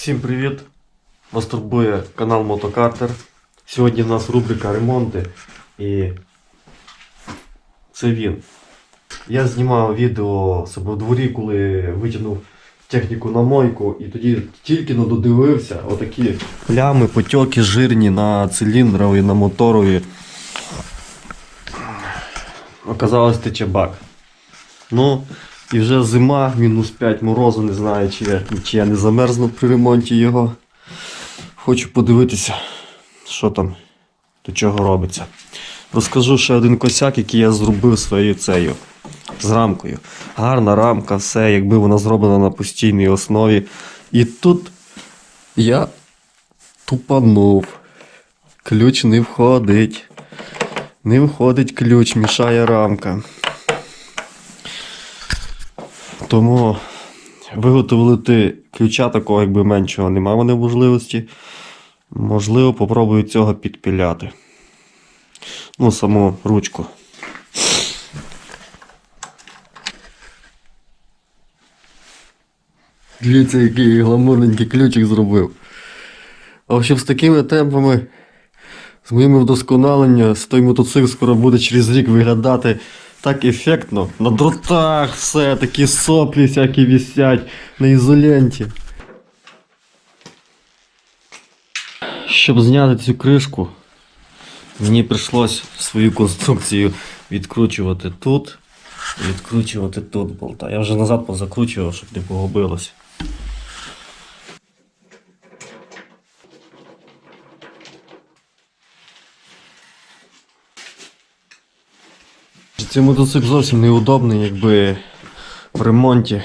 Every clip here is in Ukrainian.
Всім привіт! Вас турбує канал Мотокартер. Сьогодні в нас рубрика ремонти і це він. Я знімав відео себе в дворі, коли витягнув техніку на мойку і тоді тільки но додивився отакі плями, потьоки жирні на циліндрові, на моторові. Оказалось тече бак. Ну, і вже зима, мінус 5 морозу, не знаю, чи я, чи я не замерзну при ремонті його. Хочу подивитися, що там, до чого робиться. Розкажу ще один косяк, який я зробив своєю цею з рамкою. Гарна рамка, все, якби вона зроблена на постійній основі. І тут я тупанув. Ключ не входить. Не входить ключ, мішає рамка. Тому виготовити ключа такого якби меншого немає мене можливості. Можливо, попробую цього підпіляти. Ну, саму ручку. Дивіться, який гламурненький ключик зробив. А взагалі з такими темпами, з моїми вдосконаленнями, з той мотоцикл скоро буде через рік виглядати так ефектно. На дротах все, такі соплі всякі висять на ізоленті. Щоб зняти цю кришку, мені прийшлось свою конструкцію відкручувати тут, відкручувати тут болта. Я вже назад позакручував, щоб не погубилось. Цей мотоцикл зовсім неудобний, якби в ремонті.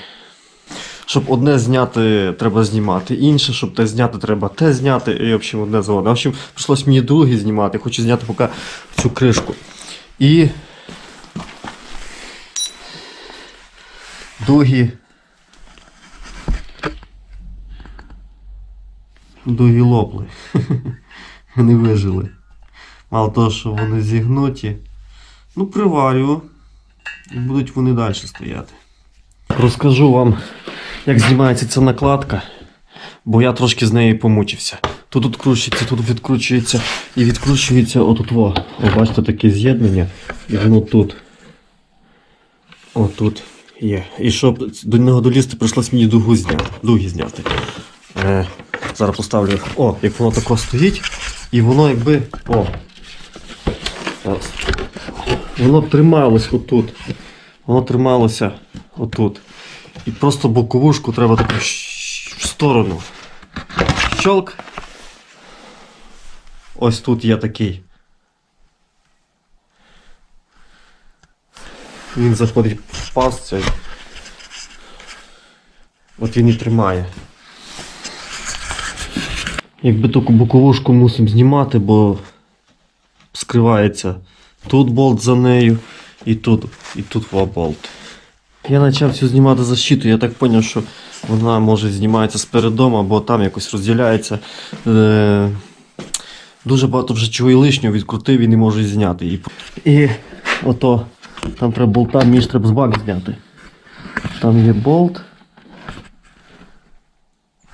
Щоб одне зняти, треба знімати інше, щоб те зняти, треба те зняти, і в общем, одне заводи. В общем, прийшлось мені другий знімати, хочу зняти поки цю кришку. І дуги. Дуги лопли. Вони вижили. Мало того, що вони зігнуті. Ну, приварю. І будуть вони далі стояти. Розкажу вам, як знімається ця накладка, бо я трошки з нею помучився. Тут відкручується, тут відкручується і відкручується отут. О, бачите, таке з'єднання, і воно тут. Отут є. І щоб до нього долізти, прийшлось мені дугу зняти. Дуги зняти. Е, зараз поставлю. О, як воно тако стоїть, і воно якби. О. Зараз. Воно трималось отут. Воно трималося отут. І просто боковушку треба таку в сторону. Щолк. Ось тут є такий. Він заходить в паз цей. От він і тримає. Якби таку боковушку мусимо знімати, бо скривається тут болт за нею і тут, і тут болт. Я почав цю знімати защиту, я так зрозумів, що вона може знімається спередом, або там якось розділяється. Е, дуже багато вже чого і лишнього відкрутив і не можу зняти. І, і ото там треба болта між треба з бак зняти. Там є болт.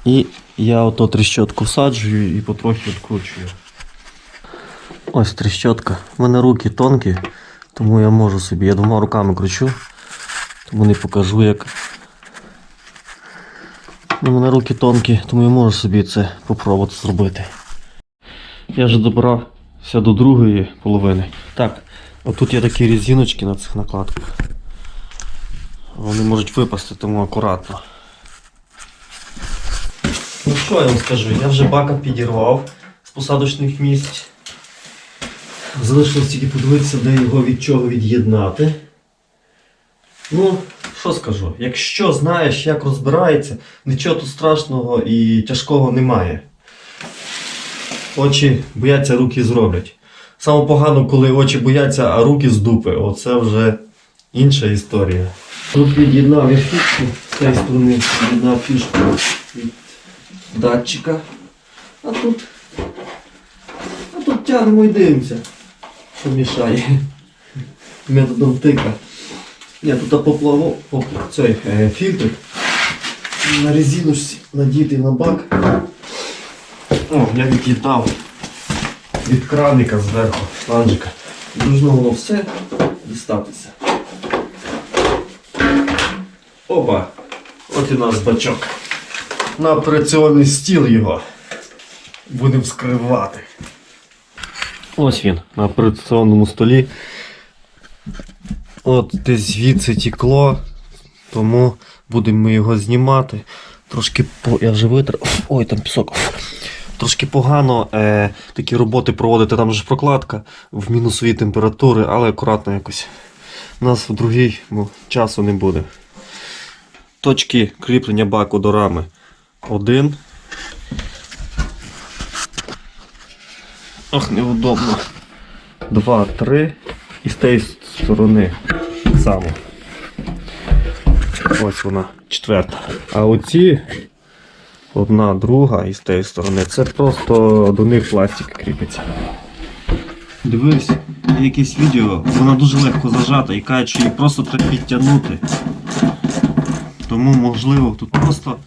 І я ото тріщотку всаджую і потрохи відкручую. Ось тріщотка. У мене руки тонкі, тому я можу собі. Я двома руками кручу, тому не покажу як. У мене руки тонкі, тому я можу собі це попробувати зробити. Я вже добрався до другої половини. Так, отут є такі різиночки на цих накладках. Вони можуть випасти, тому акуратно. Ну що я вам скажу, я вже бака підірвав з посадочних місць. Залишилось тільки подивитися, де його від чого від'єднати. Ну, що скажу, якщо знаєш, як розбирається, нічого тут страшного і тяжкого немає. Очі бояться, руки зроблять. Саме погано, коли очі бояться, а руки з дупи. Оце вже інша історія. Тут від'єднав я фішку з цієї сторони, від'єднав фішку від датчика. А тут. А тут тягнемо і дивимося що мішає методом тика. Ні, тут поплаву, поп, цей е, фільтр на резиночці надіти на бак. О, я від'єднав від краника зверху шланжика. Должно воно все дістатися. Опа! От і наш бачок. На операційний стіл його. Будемо скривати. Ось він на операційному столі. От десь звідси тікло, тому будемо його знімати. Трошки по. Я вже витер. Ой, там пісок. Трошки погано е, такі роботи проводити, там же прокладка в мінусові температури, але акуратно якось. У нас в другій ну, часу не буде. Точки кріплення баку до рами. Один. Ох, неудобно. Два, три. І з тієї сторони так само. Ось вона, четверта. А оці одна, друга і з тієї сторони. Це просто до них пластик кріпиться. Дивись, якесь відео, вона дуже легко зажата і кажуть, що її просто треба підтягнути. Тому можливо тут просто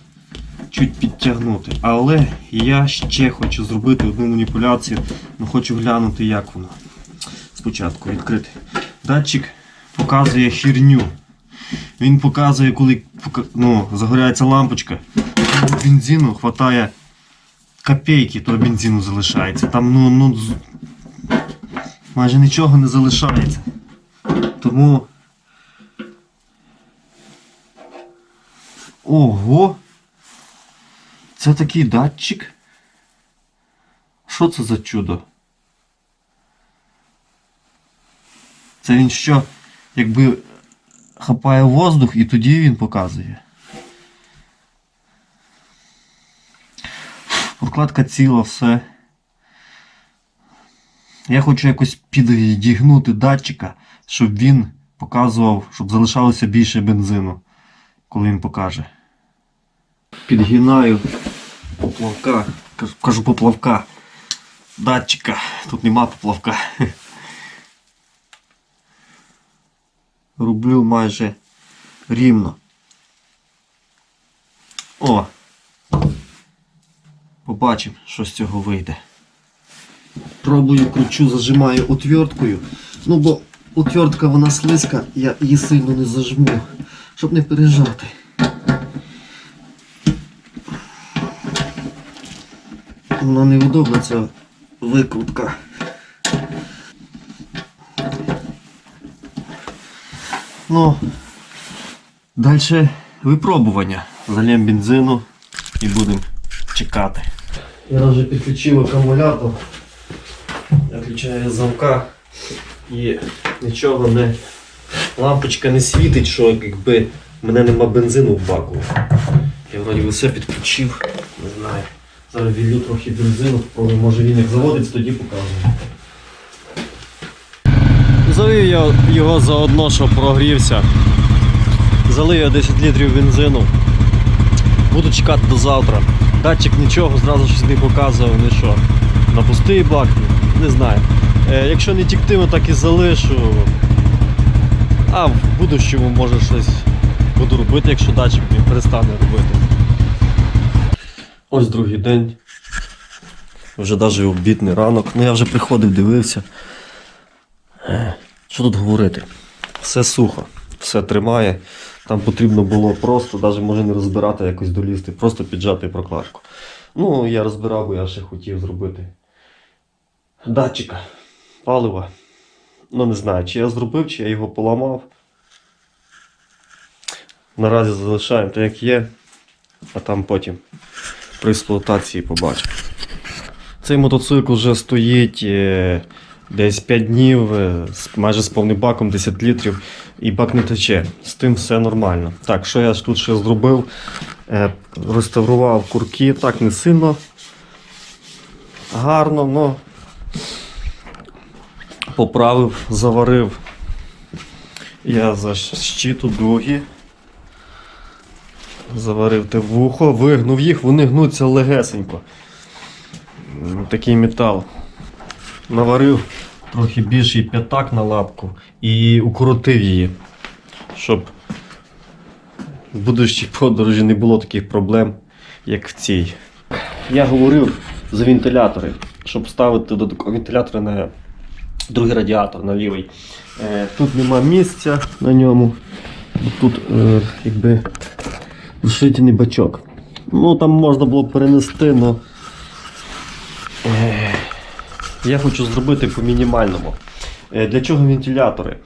чуть підтягнути. Але я ще хочу зробити одну маніпуляцію, ну хочу глянути, як воно. Спочатку відкрити. Датчик показує херню. Він показує, коли ну, загоряється лампочка, бензину хватає копійки, то бензину залишається. Там ну, ну, майже нічого не залишається. Тому. Ого! Це такий датчик. Що це за чудо? Це він що, якби хапає воздух і тоді він показує. Прокладка ціла, все. Я хочу якось підігнути датчика, щоб він показував, щоб залишалося більше бензину, коли він покаже. Підгинаю поплавка, кажу- поплавка, датчика, тут нема поплавка. Рублю майже рівно. О! Побачимо, що з цього вийде. Пробую, кручу, зажимаю отверткою. Ну бо отвертка вона слизька, я її сильно не зажму, щоб не пережати. Вона невдобна ця викрутка. Ну, далі випробування. Зальємо бензину і будемо чекати. Я вже підключив акумулятор. Я включаю замка і нічого не. Лампочка не світить, що якби мене нема бензину в баку. Я вроді все підключив. Зараз віллю трохи бензину, може він як заводиться, тоді показую. Залив я його заодно, що прогрівся. Залив я 10 літрів бензину. Буду чекати до завтра. Датчик нічого, зразу щось не показував, що. На пустий бак, не знаю. Е, якщо не тіктиме, так і залишу. А в будущому може щось буду робити, якщо датчик не перестане робити. Ось другий день. Вже навіть обідний ранок. Ну я вже приходив, дивився. Е, Що тут говорити? Все сухо, все тримає. Там потрібно було просто, навіть може не розбирати, якось долізти, просто піджати прокладку. Ну, я розбирав, бо я ще хотів зробити датчика палива. Ну, не знаю, чи я зробив, чи я його поламав. Наразі залишаємо те, як є, а там потім при експлуатації побачимо. Цей мотоцикл вже стоїть е, десь 5 днів, е, майже з повним баком 10 літрів, і бак не тече. З тим все нормально. Так, що я тут ще зробив? Е, реставрував курки, так не сильно гарно, але поправив, заварив. Я за щиту дуги. Заварив те вухо, вигнув їх, вони гнуться легесенько. Такий метал. Наварив трохи більший п'ятак на лапку і укоротив її, щоб в будущій подорожі не було таких проблем. як в цій. Я говорив за вентилятори, щоб ставити додаткові вентилятори на другий радіатор, на лівий. Е, тут нема місця на ньому. Тут е, якби вшитіний бачок. Ну там можна було перенести, але я хочу зробити по мінімальному. Е, для чого вентилятори?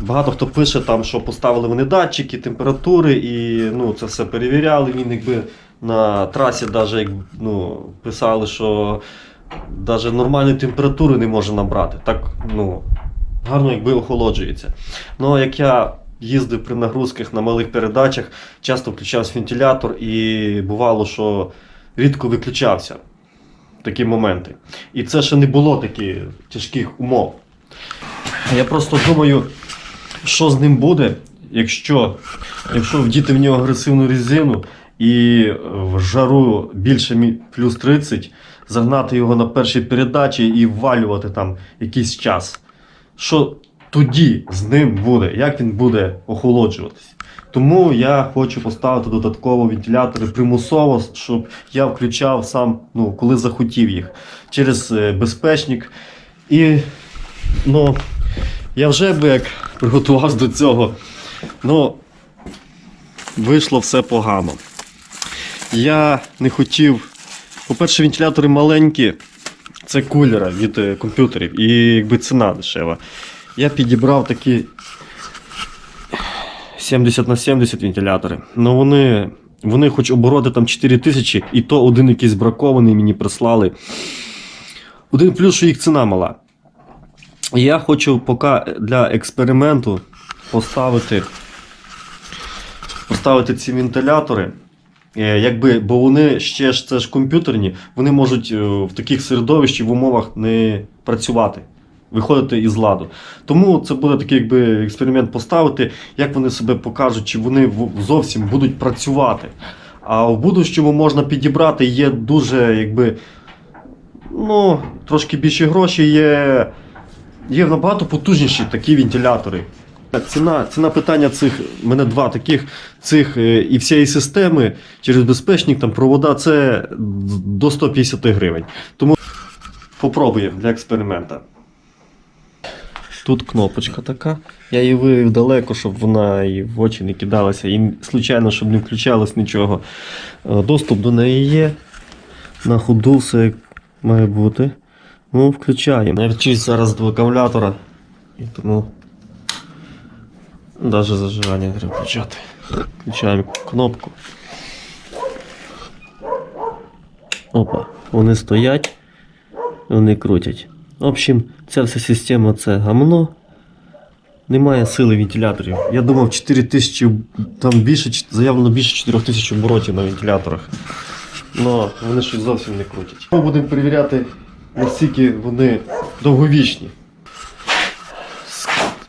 Багато хто пише, там, що поставили вони датчики, температури і ну, це все перевіряли. Він якби на трасі даже, ну, писали, що навіть нормальної температури не може набрати. Так ну, гарно якби охолоджується. Ну, як я їздив при нагрузках на малих передачах, часто включався вентилятор і бувало, що рідко виключався такі моменти. І це ще не було таких тяжких умов. Я просто думаю, що з ним буде, якщо, якщо вдіти в нього агресивну резину і в жару більше плюс 30, загнати його на першій передачі і ввалювати там якийсь час. Що тоді з ним буде? Як він буде охолоджуватись? Тому я хочу поставити додатково вентилятори примусово, щоб я включав сам, ну, коли захотів їх, через е, безпечник. І ну, я вже би як приготувався до цього. Ну, вийшло все погано. Я не хотів. По-перше, вентилятори маленькі, це кулера від е, комп'ютерів, і якби ціна дешева. Я підібрав такі 70 на 70 вентилятори. Ну вони, вони хоч обороти там 4 тисячі, і то один якийсь бракований мені прислали. Один плюс, що їх ціна мала. Я хочу поки для експерименту поставити, поставити ці вентилятори. Е, Якби, бо вони ще ж це ж комп'ютерні, вони можуть е, в таких середовищі в умовах не працювати, виходити із ладу. Тому це буде такий якби, експеримент поставити, як вони себе покажуть, чи вони зовсім будуть працювати. А в будущому можна підібрати, є дуже якби, ну, трошки більше грошей, є Є набагато потужніші такі вентилятори. Ціна, ціна питання цих, в мене два таких цих е, і всієї системи через безпечник, там провода це до 150 гривень. Тому попробуємо для експеримента. Тут кнопочка така. Я її вивів далеко, щоб вона і в очі не кидалася, і случайно, щоб не включалось нічого. Е, Доступ до неї є. На ходу все як має бути. Ну, включаємо. Я вчусь зараз до акумулятора. І тому навіть зажигання треба включати. Включаємо кнопку. Опа, вони стоять, вони крутять. В общем, ця вся система це гамно. Немає сили вентиляторів. Я думав 4000, там більше, заявлено більше 4000 оборотів на вентиляторах. Но вони щось зовсім не крутять. Ми будемо перевіряти, наскільки вони довговічні.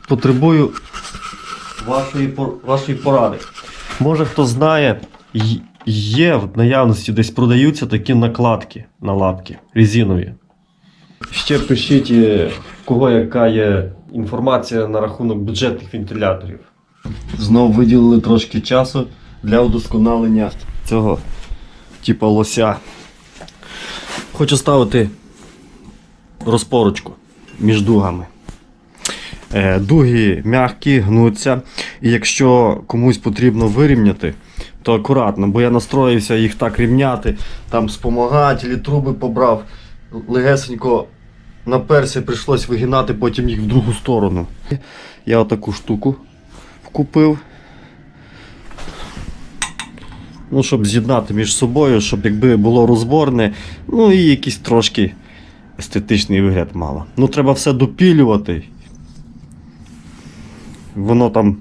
Потребую вашої, вашої поради. Може хто знає, є в наявності десь продаються такі накладки на лапки резинові. Ще пишіть, е, в кого яка є інформація на рахунок бюджетних вентиляторів. Знову виділили трошки часу для удосконалення цього типа лося. Хочу ставити розпорочку між дугами. Е, Дуги м'які, гнуться. І якщо комусь потрібно вирівняти, то акуратно, бо я настроївся їх так рівняти, там спомагателі, труби побрав, легесенько наперся, прийшлось вигинати потім їх в другу сторону. Я отаку штуку купив. Ну, щоб з'єднати між собою, щоб якби було розборне, ну і якийсь трошки естетичний вигляд мало. Ну, треба все допілювати. Воно там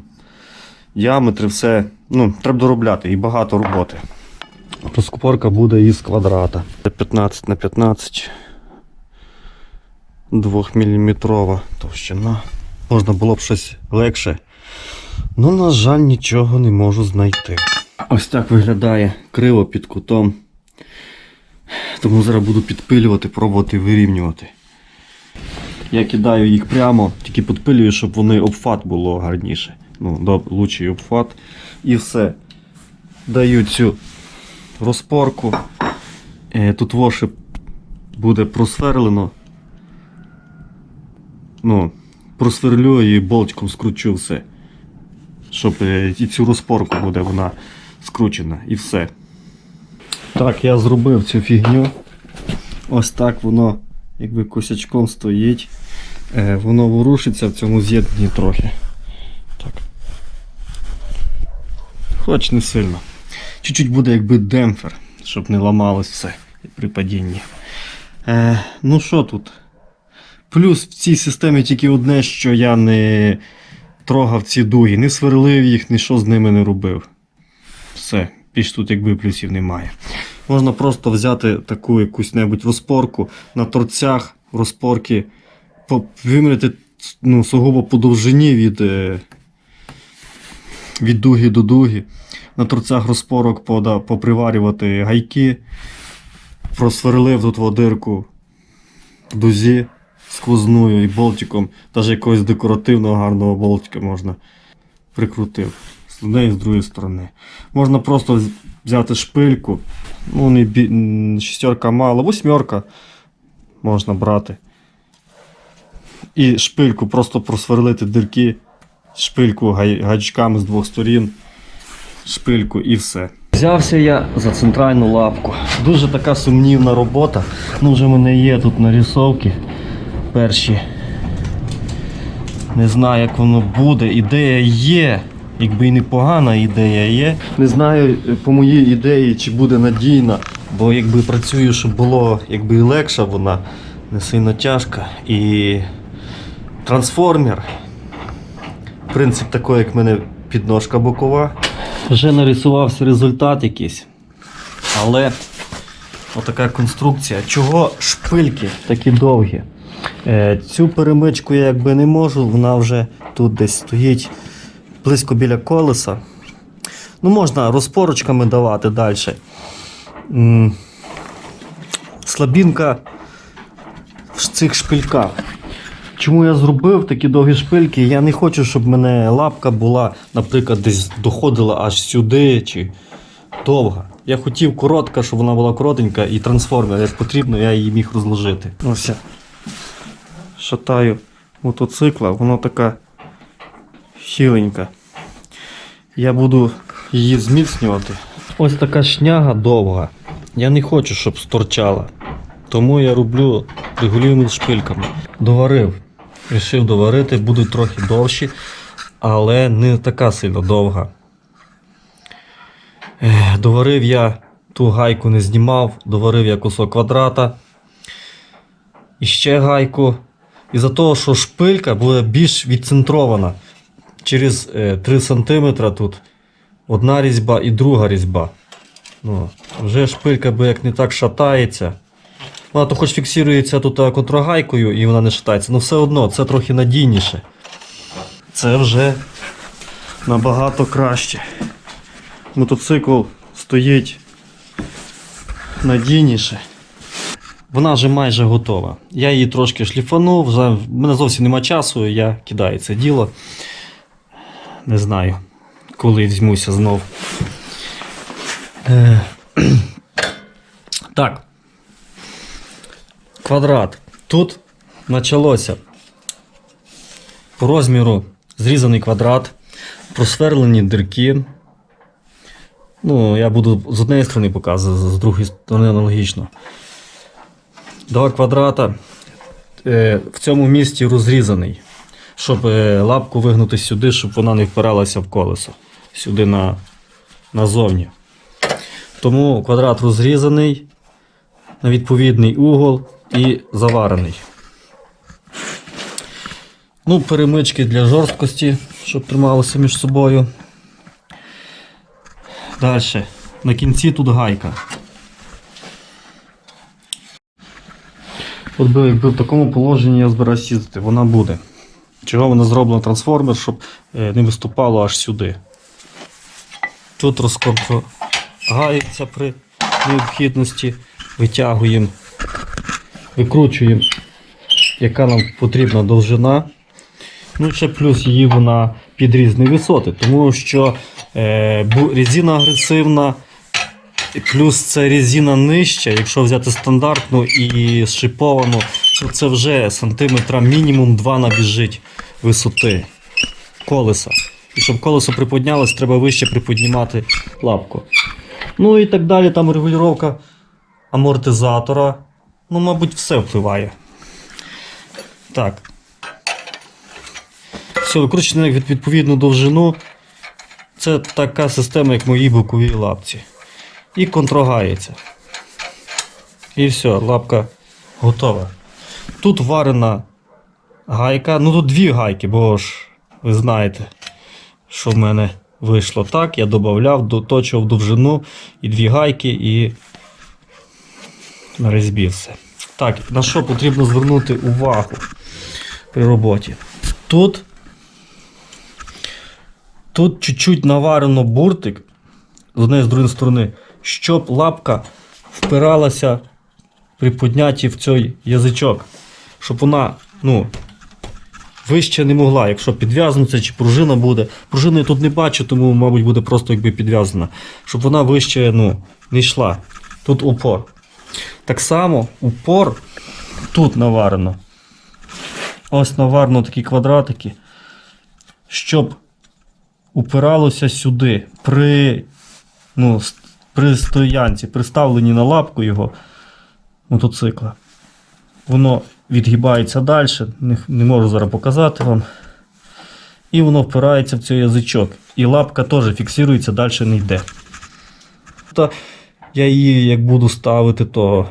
діаметри, все. Ну, треба доробляти і багато роботи. Розкупорка буде із квадрата. 15 на 15 2-мм товщина. Можна було б щось легше. Ну, на жаль, нічого не можу знайти. Ось так виглядає криво під кутом. Тому зараз буду підпилювати, пробувати вирівнювати. Я кидаю їх прямо, тільки підпилюю, щоб вони обфат було гарніше. Ну, лучший обфат. І все. Даю цю розпорку. Е, Тут воші буде просверлено. Ну, просверлю і болтиком скручу все. Щоб е, і цю розпорку буде вона скручена і все. Так, я зробив цю фігню. Ось так воно якби косячком стоїть. Е, воно ворушиться в цьому з'єднанні трохи. Так. Хоч не сильно. Чуть-чуть буде якби демпфер, щоб не ламалось все при падінні. Е, ну що тут? Плюс в цій системі тільки одне, що я не трогав ці дуги, не сверлив їх, нічого з ними не робив. Все, більш тут якби плюсів немає. Можна просто взяти таку якусь небудь розпорку на торцях розпорки, по- виміряти ну, сугубо по довжині від, е, від дуги до дуги. На торцях розпорок пода, поприварювати гайки, просверлив тут водирку дузі сквозною і болтиком, навіть якогось декоративного гарного болтика можна прикрутив з однієї з другої сторони. Можна просто взяти шпильку, ну не бі... шістерка мало, восьмерка можна брати. І шпильку просто просверлити дирки, шпильку гай... гачками з двох сторін, шпильку і все. Взявся я за центральну лапку. Дуже така сумнівна робота. Ну, вже в мене є тут нарисовки перші. Не знаю, як воно буде. Ідея є. Якби і непогана ідея є. Не знаю е, по моїй ідеї, чи буде надійна, бо якби працюю, щоб було якби і легша вона, не сильно тяжка. І трансформер. Принцип такий, як в мене підножка бокова. Вже нарисувався результат якийсь. Але отака конструкція. Чого шпильки такі довгі? Е, цю перемичку я якби не можу, вона вже тут десь стоїть близько біля колеса. Ну, можна розпорочками давати далі. Слабінка в цих шпильках. Чому я зробив такі довгі шпильки? Я не хочу, щоб мене лапка була, наприклад, десь доходила аж сюди чи довга. Я хотів коротка, щоб вона була коротенька і трансформер, як потрібно, я її міг розложити. Ось я шатаю мотоцикла, вона така хиленька. Я буду її зміцнювати. Ось така шняга довга. Я не хочу, щоб сторчала. Тому я роблю регулюємо шпильками. Доварив. Рішив доварити, будуть трохи довші, але не така сильно довга. Доварив я ту гайку не знімав, доварив я кусок квадрата. І ще гайку. Із-за того, що шпилька буде більш відцентрована. Через е, 3 см тут одна різьба і друга різьба. Ну, вже шпилька би як не так шатається. Вона то хоч фіксується тут е, контрагайкою і вона не шатається, але все одно це трохи надійніше. Це вже набагато краще. Мотоцикл стоїть надійніше. Вона вже майже готова. Я її трошки шліфанув, вже в мене зовсім нема часу, я кидаю це діло. Не знаю, коли візьмуся знов. Е, Так. Квадрат. Тут почалося по розміру зрізаний квадрат, просверлені дирки. Ну, я буду з однієї сторони показувати, з другої сторони аналогічно. Два квадрата е, в цьому місці розрізаний, щоб е, лапку вигнути сюди, щоб вона не впиралася в колесо. Сюди на, назовні. Тому квадрат розрізаний на відповідний угол і заварений. Ну, перемички для жорсткості, щоб трималося між собою. Далі. На кінці тут гайка. От би, якби в такому положенні я збираюсь їздити, вона буде. Чого вона зроблена трансформер, щоб е, не виступало аж сюди. Тут розконтрогається при необхідності, витягуємо, викручуємо, яка нам потрібна довжина. Ну, ще плюс її вона під різні висоти, тому що е, резина агресивна, Плюс це резина нижча, якщо взяти стандартну і шиповану, то це вже сантиметра мінімум 2 набіжить висоти колеса. І щоб колесо приподнялось, треба вище приподнімати лапку. Ну і так далі, там регулювання амортизатора. Ну, мабуть, все впливає. Так. Все, викручене від відповідну довжину. Це така система, як мої бокові лапці. І контрогається. І все, лапка готова. Тут варена гайка. Ну тут дві гайки, бо ж ви знаєте, що в мене вийшло так. Я додавав, доточував довжину і дві гайки і на різьбі все. Так, на що потрібно звернути увагу при роботі? Тут Тут чуть-чуть наварено буртик з однієї з другої сторони, щоб лапка впиралася при піднятті в цей язичок. Щоб вона, ну, вище не могла, якщо підв'язано чи пружина буде. Пружини я тут не бачу, тому, мабуть, буде просто якби підв'язана. Щоб вона вище ну, не йшла. Тут упор. Так само упор тут наварено. Ось наварено такі квадратики, щоб упиралося сюди при, ну, при стоянці, при ставленні на лапку його мотоцикла. Воно відгибається далі, не, не можу зараз показати вам. І воно впирається в цей язичок. І лапка теж фіксується, далі не йде. Та я її як буду ставити, то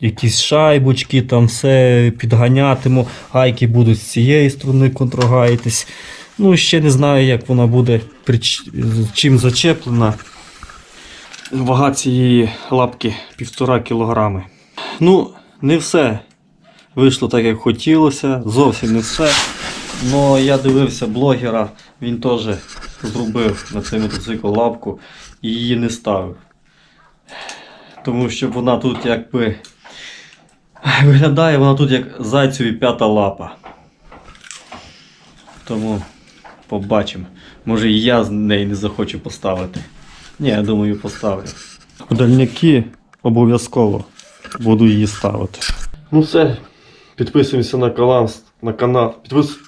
якісь шайбочки, там все підганятиму, гайки будуть з цієї сторони контрогайтись. Ну, ще не знаю, як вона буде чим зачеплена. Вага цієї лапки 1,5 кілограми. Ну, не все вийшло так, як хотілося, зовсім не все. Но я дивився блогера, він теж зробив на цей мотоцикл лапку і її не ставив. Тому що вона тут якби виглядає вона тут як зайцеві п'ята лапа. Тому побачимо. Може і я з неї не захочу поставити. Ні, я думаю, поставлю. Дальняки обов'язково буду її ставити. Ну все, підписуємося на канал. На канал. Підпис...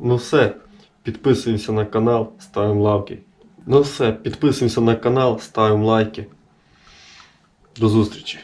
Ну все, підписуємося на канал, ставимо лайки. Ну все, підписуємося на канал, ставимо лайки. До зустрічі.